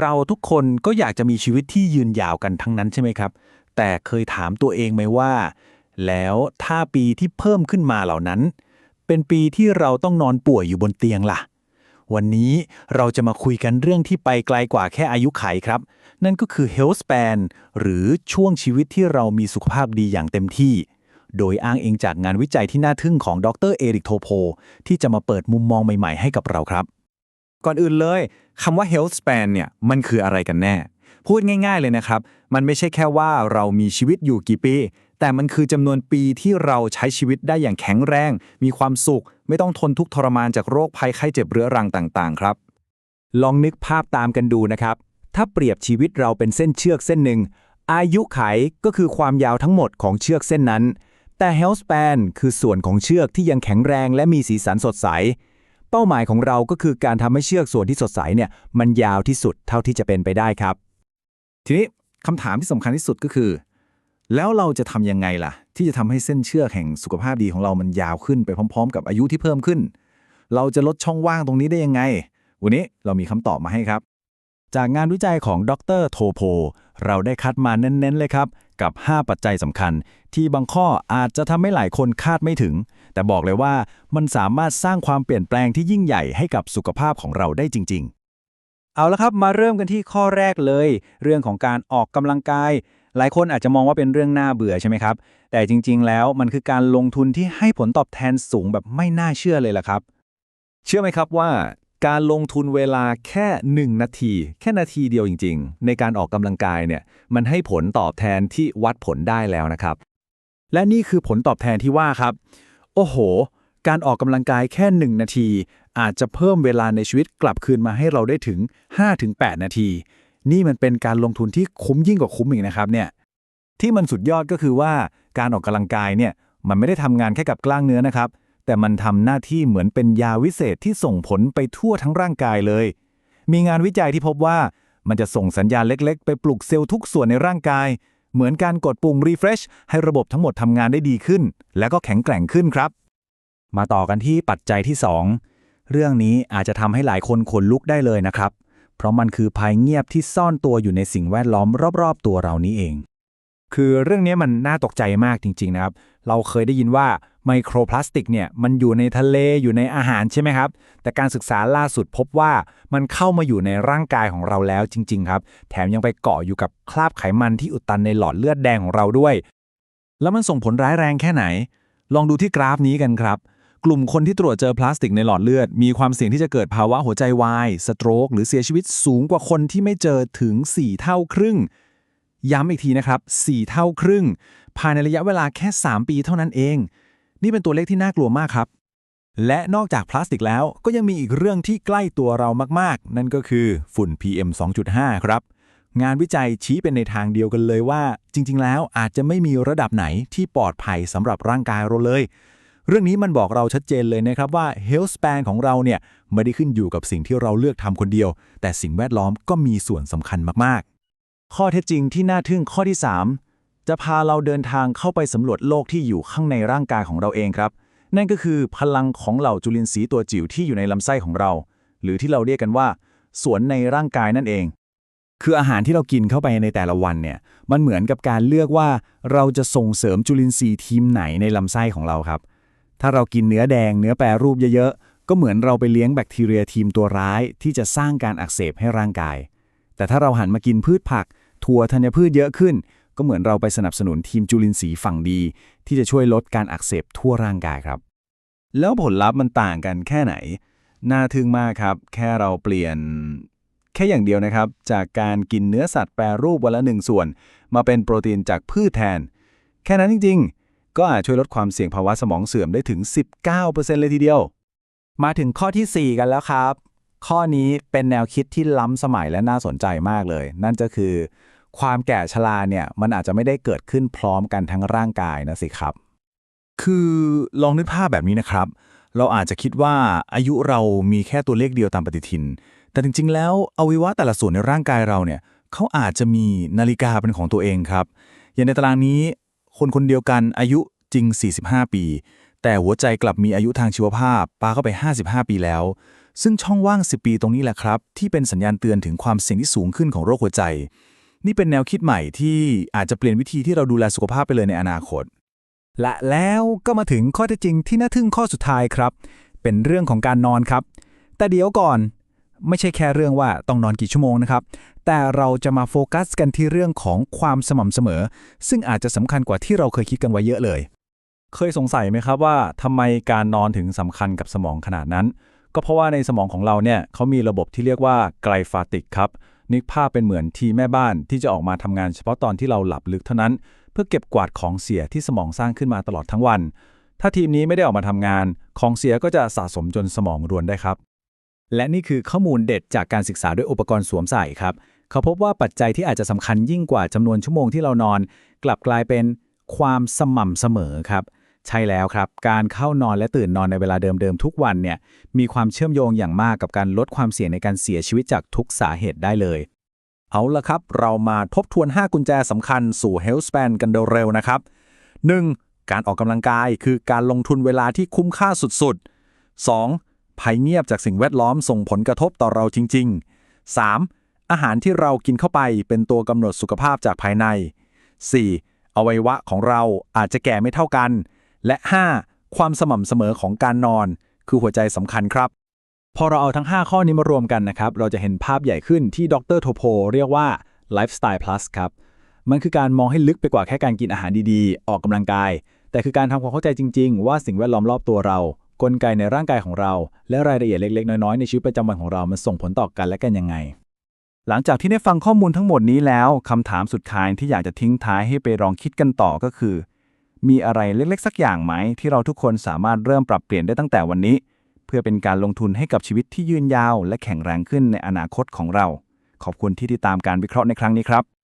เราทุกคนก็อยากจะมีชีวิตที่ยืนยาวกันทั้งนั้นใช่ไหมครับ แต่เคยถามตัวเองไหมว่า แล้วถ้าปีที่เพิ่มขึ้นมาเหล่านั้น เป็นปีที่เราต้องนอนป่วยอยู่บนเตียงล่ะ วันนี้เราจะมาคุยกันเรื่องที่ไปไกลกว่าแค่อายุไขครับ นั่นก็คือ health span หรือช่วงชีวิตที่เรามีสุขภาพดีอย่างเต็มที่ โดยอ้างเองจากงานวิจัยที่น่าทึ่งของดรเอริกโทโพที่จะมาเปิดมุมมองใหม่ ๆ ให้กับเราครับ ก่อนอื่นเลยคำว่า health span เนี่ยมันคืออะไรกันแน่ พูดง่าย ๆเลยนะครับ มันไม่ใช่แค่ว่าเรามีชีวิตอยู่กี่ปี แต่มันคือจำนวนปีที่เราใช้ชีวิตได้อย่างแข็งแรง มีความสุข ไม่ต้องทนทุกข์ทรมานจากโรคภัยไข้เจ็บเรื้อรังต่างๆ ครับ ลองนึกภาพตามกันดูนะครับ ถ้าเปรียบชีวิตเราเป็นเส้นเชือกเส้นหนึ่ง อายุไขก็คือความยาวทั้งหมดของเชือกเส้นนั้น แต่ health span คือส่วนของเชือกที่ยังแข็งแรงและมีสีสันสดใส เป้าหมายของเราก็คือการทำให้เชือกส่วนที่สดใสเนี่ยมันยาวที่สุดเท่าที่จะเป็นไปได้ครับ ทีนี้คำถามที่สำคัญที่สุดก็คือ แล้วเราจะทำยังไงล่ะ ที่จะทำให้เส้นเชือกแห่งสุขภาพดีของเรามันยาวขึ้นไปพร้อม ๆ กับอายุที่เพิ่มขึ้น เราจะลดช่องว่างตรงนี้ได้ยังไง วันนี้เรามีคำตอบมาให้ครับ จากงานวิจัยของดรโทโพ เราได้คัดมาเน้นๆเลยครับ กับ 5 ปัจจัยสำคัญ ที่บางข้ออาจจะทำให้หลายคนคาดไม่ถึง แต่บอกเลยว่ามันสามารถสร้างความเปลี่ยนแปลงที่ยิ่งใหญ่ให้กับสุขภาพของเราได้จริง ๆ เอาละครับมาเริ่มกันที่ข้อแรกเลย เรื่องของการออกกำลังกาย หลายคนอาจจะมองว่าเป็นเรื่องน่าเบื่อใช่ไหมครับ แต่จริง ๆ แล้วมันคือการลงทุนที่ให้ผลตอบแทนสูงแบบไม่น่าเชื่อเลยล่ะครับ เชื่อไหมครับว่า การลงทุนเวลาแค่ 1 นาที แค่นาทีเดียวจริง ๆ ในการออกกำลังกายเนี่ยมันให้ผลตอบแทนที่วัดผลได้แล้วนะครับ และนี่คือผลตอบแทนที่ว่าครับ โอ้โห การออกกำลังกายแค่ 1 นาที อาจจะเพิ่มเวลาในชีวิตกลับคืนมาให้เราได้ถึง 5-8 นาที นี่มันเป็นการลงทุนที่คุ้มยิ่งกว่าคุ้มอีกนะครับเนี่ยที่มันสุดยอดก็คือว่าการออกกำลังกายเนี่ยมันไม่ได้ทำงานแค่กับกล้ามเนื้อนะครับ แต่มันทำหน้าที่เหมือนเป็นยาวิเศษที่ส่งผลไปทั่วทั้งร่างกายเลย มีงานวิจัยที่พบว่ามันจะส่งสัญญาณเล็ก ๆ ไปปลุกเซลล์ทุกส่วนในร่างกาย เหมือนการกดปุ่ม refresh ให้ระบบทั้งหมดทำงานได้ดีขึ้น และก็แข็งแกร่งขึ้นครับ มาต่อกันที่ปัจจัยที่ 2 เรื่องนี้อาจจะทำให้หลายคนขนลุกได้เลยนะครับ เพราะมันคือภัยเงียบที่ซ่อนตัวอยู่ในสิ่งแวดล้อมรอบ ๆ ตัวเรานี้เอง คือเรื่องนี้มันน่าตกใจมากจริง ๆ นะครับ เราเคยได้ยินว่าไมโครพลาสติกเนี่ยมันอยู่ในทะเลอยู่ในอาหารใช่ไหมครับ แต่การศึกษาล่าสุดพบว่ามันเข้ามาอยู่ในร่างกายของเราแล้วจริง ๆ ครับ แถมยังไปเกาะอยู่กับคราบไขมันที่อุดตันในหลอดเลือดแดงของเราด้วย แล้วมันส่งผลร้ายแรงแค่ไหน ลองดูที่กราฟนี้กันครับ กลุ่มคนที่ตรวจเจอพลาสติกในหลอดเลือด มีความเสี่ยงที่จะเกิดภาวะหัวใจวายสโตรกหรือเสียชีวิตสูงกว่าคนที่ไม่เจอถึง 4 เท่าครึ่ง ย้ำอีกทีนะครับ 4 เท่าครึ่ง ภายในระยะเวลาแค่ 3 ปีเท่านั้นเอง นี่เป็นตัวเลขที่น่ากลัวมากครับ และนอกจากพลาสติกแล้วก็ยังมีอีกเรื่องที่ใกล้ตัวเรามากๆ นั่นก็คือฝุ่น PM 2.5 ครับ งานวิจัยชี้เป็นในทางเดียวกันเลยว่า จริง ๆ แล้วอาจจะไม่มีระดับไหนที่ปลอดภัยสำหรับร่างกายเราเลยเรื่องนี้มันบอกเราชัดเจนเลยนะครับว่า health span ของเราเนี่ยไม่ได้ขึ้นอยู่กับสิ่งที่เราเลือกทำคนเดียว แต่สิ่งแวดล้อมก็มีส่วนสำคัญมากๆ ข้อเท็จจริงที่น่าทึ่งข้อที่ 3 จะพาเราเดินทางเข้าไปสำรวจโลกที่อยู่ข้างในร่างกายของเราเองครับ นั่นก็คือพลังของเหล่าจุลินทรีย์ตัวจิ๋วที่อยู่ในลำไส้ของเรา หรือที่เราเรียกกันว่าสวนในร่างกายนั่นเอง คืออาหารที่เรากินเข้าไปในแต่ละวันเนี่ย มันเหมือนกับการเลือกว่าเราจะส่งเสริมจุลินทรีย์ทีมไหนในลำไส้ของเราครับ ถ้าเรากินเนื้อแดง เนื้อแปรรูปเยอะๆ ก็เหมือนเราไปเลี้ยงแบคทีเรียทีมตัวร้าย ที่จะสร้างการอักเสบให้ร่างกาย แต่ถ้าเราหันมากินพืชผัก ถั่วธัญพืชเยอะขึ้น ก็เหมือนเราไปสนับสนุนทีมจุลินทรีย์ฝั่งดี ที่จะช่วยลดการอักเสบทั่วร่างกายครับ แล้วผลลัพธ์มันต่างกันแค่ไหน น่าทึ่งมากครับ แค่เราเปลี่ยน แค่อย่างเดียวนะครับ จากการกินเนื้อสัตว์แปรรูปวันละหนึ่งส่วน มาเป็นโปรตีนจากพืชแทน แค่นั้นจริง ๆ ก็อาจช่วยลดความเสี่ยงภาวะสมองเสื่อมได้ถึง 19%เลยทีเดียว มาถึงข้อทีสี่4 กันแล้วครับ ข้อนี้เป็นแนวคิดที่ล้ำสมัยและน่าสนใจมากเลย นั่นก็คือ ความแก่ชราเนี่ยมันอาจจะไม่ได้เกิดขึ้นพร้อมกันทั้งร่างกายนะสิครับ คือลองนึกภาพแบบนี้นะครับ เราอาจจะคิดว่าอายุเรามีแค่ตัวเลขเดียวตามปฏิทิน แต่จริง ๆ แล้วอวัยวะแต่ละส่วนในร่างกายเราเนี่ยเขาอาจจะมีนาฬิกาเป็นของตัวเองครับ อย่างในตารางนี้ คนคนเดียวกันอายุจริง 45 ปี แต่หัวใจกลับมีอายุทางชีวภาพปาเข้าไป 55 ปีแล้ว ซึ่งช่องว่าง 10 ปีตรงนี้แหละครับ ที่เป็นสัญญาณเตือนถึงความเสี่ยงที่สูงขึ้นของโรคหัวใจ นี่เป็นแนวคิดใหม่ที่อาจจะเปลี่ยนวิธีที่เราดูแลสุขภาพไปเลยในอนาคต และแล้วก็มาถึงข้อเท็จจริงที่น่าทึ่งข้อสุดท้ายครับ เป็นเรื่องของการนอนครับ แต่เดี๋ยวก่อนไม่ใช่แค่เรื่องว่าต้องนอนกี่ชั่วโมงนะครับ แต่เราจะมาโฟกัสกันที่เรื่องของความสม่ำเสมอ ซึ่งอาจจะสำคัญกว่าที่เราเคยคิดกันไว้เยอะเลย เคยสงสัยไหมครับว่าทำไมการนอนถึงสำคัญกับสมองขนาดนั้น ก็เพราะว่าในสมองของเราเนี่ยเขามีระบบที่เรียกว่าไกลฟาติกครับนึกภาพเป็นเหมือนทีแม่บ้านที่จะออกมาทำงานเฉพาะตอนที่เราหลับลึกเท่านั้น เพื่อเก็บกวาดของเสียที่สมองสร้างขึ้นมาตลอดทั้งวัน ถ้าทีมนี้ไม่ได้ออกมาทำงาน ของเสียก็จะสะสมจนสมองรวนได้ครับ และนี่คือข้อมูลเด็ดจากการศึกษาด้วยอุปกรณ์สวมใส่ครับ เขาพบว่าปัจจัยที่อาจจะสำคัญยิ่งกว่าจำนวนชั่วโมงที่เรานอน กลับกลายเป็นความสม่ำเสมอครับ ใช่แล้วครับ การเข้านอนและตื่นนอนในเวลาเดิมๆทุกวันเนี่ยมีความเชื่อมโยงอย่างมากกับการลดความเสี่ยงในการเสียชีวิตจากทุกสาเหตุได้เลย เอาละครับ เรามาทบทวน 5 กุญแจสำคัญสู่ Health Span กันเร็วๆนะครับ 1. การออกกำลังกายคือการลงทุนเวลาที่คุ้มค่าสุดๆ 2. ภัยเงียบจากสิ่งแวดล้อมส่งผลกระทบต่อเราจริง ๆ 3. อาหารที่เรากินเข้าไปเป็นตัวกำหนดสุขภาพจากภายใน 4. อวัยวะของเราอาจจะแก่ไม่เท่ากัน และ 5. ความสม่ำเสมอของการนอน คือหัวใจสำคัญครับ พอเราเอาทั้ง 5 ข้อนี้มารวมกันนะครับ เราจะเห็นภาพใหญ่ขึ้นที่ดรโทโพเรียกว่า Lifestyle Plus ครับ มันคือการมองให้ลึกไปกว่าแค่การกินอาหารดีๆ ออกกำลังกาย แต่คือการทำความเข้าใจจริง ๆ ว่าสิ่งแวดล้อมรอบตัวเรา กลไกในร่างกายของเรา และรายละเอียดเล็กๆ น้อยๆ ในชีวิตประจำวันของเรา มันส่งผลต่อกันและกันยังไง หลังจากที่ได้ฟังข้อมูลทั้งหมดนี้แล้วคำถามสุดท้ายที่อยากจะทิ้งท้ายให้ไปลองคิดกันต่อก็คือ มีอะไรเล็กๆ สักอย่างไหม ที่เราทุกคนสามารถเริ่มปรับเปลี่ยนได้ตั้งแต่วันนี้ เพื่อเป็นการลงทุนให้กับชีวิตที่ยืนยาว และแข็งแรงขึ้นในอนาคตของเรา ขอบคุณที่ติดตามการวิเคราะห์ในครั้งนี้ครับ